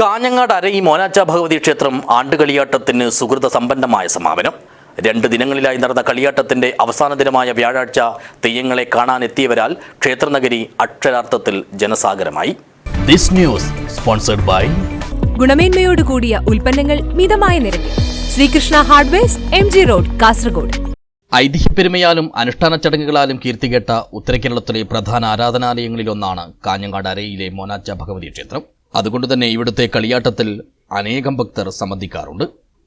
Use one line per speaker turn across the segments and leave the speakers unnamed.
കാഞ്ഞങ്ങാട് അരയി മോനാച്ച ഭഗവതി ക്ഷേത്രം ആണ്ടുകളിയാട്ടത്തിന് സുഹൃത സമ്പന്നമായ സമാപനം. രണ്ട് ദിനങ്ങളിലായി നടന്ന കളിയാട്ടത്തിന്റെ അവസാന ദിനമായ വ്യാഴാഴ്ച തെയ്യങ്ങളെ കാണാനെത്തിയവരാൽ ക്ഷേത്രനഗരി അക്ഷരാർത്ഥത്തിൽ ജനസാഗരമായി. ദിസ് ന്യൂസ് സ്പോൺസർഡ് ബൈ
ഗുണമേന്മയോട് കൂടിയ ഉൽപ്പന്നങ്ങൾ മിതമായ നിരക്കിൽ. Sreekrishna hardwares M G road Kasaragod.
ഐതിഹ്യപ്പെരുമയാലും അനുഷ്ഠാന ചടങ്ങുകളാലും കീർത്തികേട്ട ഉത്തരകേരളത്തിലെ പ്രധാന ആരാധനാലയങ്ങളിലൊന്നാണ് കാഞ്ഞങ്ങാട് അരയിലെ മോനാച്ച ഭഗവതി ക്ഷേത്രം. അതുകൊണ്ട് തന്നെ ഇവിടുത്തെ കളിയാട്ടത്തിൽ അനേകം ഭക്തർ സംബന്ധിക്കാറുണ്ട്.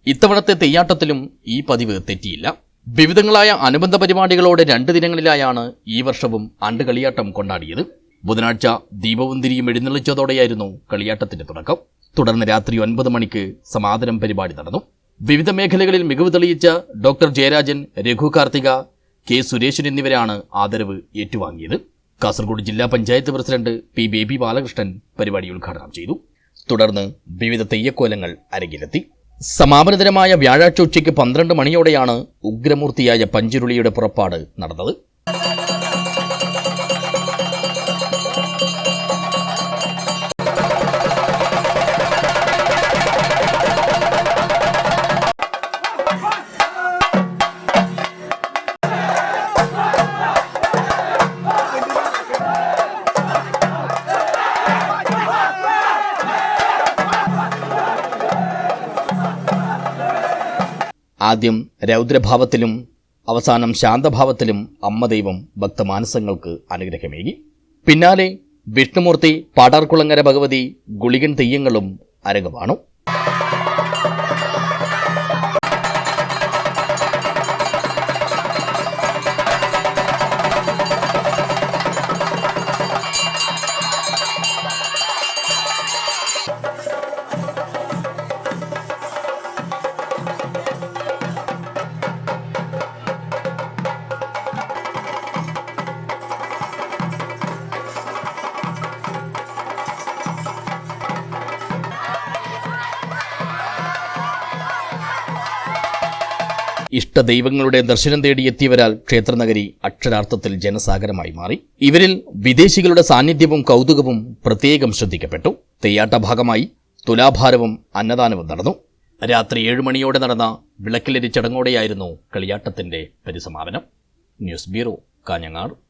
ഇത്തവണത്തെ തെയ്യാട്ടത്തിലും ഈ പതിവ് തെറ്റിയില്ല. വിവിധങ്ങളായ അനുബന്ധ പരിപാടികളോടെ രണ്ട് ദിനങ്ങളിലായാണ് ഈ വർഷവും അണ്ട് കളിയാട്ടം കൊണ്ടാടിയത്. ബുധനാഴ്ച ദീപവും തിരിയും എഴുന്നള്ളിച്ചതോടെയായിരുന്നു കളിയാട്ടത്തിന്റെ തുടക്കം. തുടർന്ന് രാത്രി ഒൻപത് മണിക്ക് സമാപനം പരിപാടി നടന്നു. വിവിധ മേഖലകളിൽ മികവ് തെളിയിച്ച ഡോക്ടർ ജയരാജൻ രഘു കാർത്തിക കെ സുരേഷൻ എന്നിവരാണ് ആദരവ് ഏറ്റുവാങ്ങിയത്. കാസർഗോഡ് ജില്ലാ പഞ്ചായത്ത് പ്രസിഡന്റ് പി ബേബി ബാലകൃഷ്ണൻ പരിപാടി ഉദ്ഘാടനം ചെയ്തു. തുടർന്ന് വിവിധ തെയ്യക്കോലങ്ങൾ അരങ്ങിലെത്തി. സമാപനദിനമായ വ്യാഴാഴ്ച ഉച്ചയ്ക്ക് പന്ത്രണ്ട് മണിയോടെയാണ് ഉഗ്രമൂർത്തിയായ പഞ്ചുരുളിയുടെ പുറപ്പാട് നടന്നത്. ആദ്യം രൗദ്രഭാവത്തിലും അവസാനം ശാന്തഭാവത്തിലും അമ്മദൈവം ഭക്തമാനസങ്ങൾക്ക് അനുഗ്രഹമേകി. പിന്നാലെ വിഷ്ണുമൂർത്തി പാടാർകുളങ്ങര ഭഗവതി ഗുളികൻ തെയ്യങ്ങളും അരങ്ങുവാണു. ഇഷ്ടദൈവങ്ങളുടെ ദർശനം തേടിയെത്തിയവരാൽ ക്ഷേത്രനഗരി അക്ഷരാർത്ഥത്തിൽ ജനസാഗരമായി മാറി. ഇവരിൽ വിദേശികളുടെ സാന്നിധ്യവും കൗതുകവും പ്രത്യേകം ശ്രദ്ധിക്കപ്പെട്ടു. തെയ്യാട്ട ഭാഗമായി തുലാഭാരവും അന്നദാനവും നടന്നു. രാത്രി ഏഴ് മണിയോടെ നടന്ന വിളക്കിലരി ചടങ്ങോടെയായിരുന്നു കളിയാട്ടത്തിന്റെ പരിസമാപനം. News bureau Kanhangad.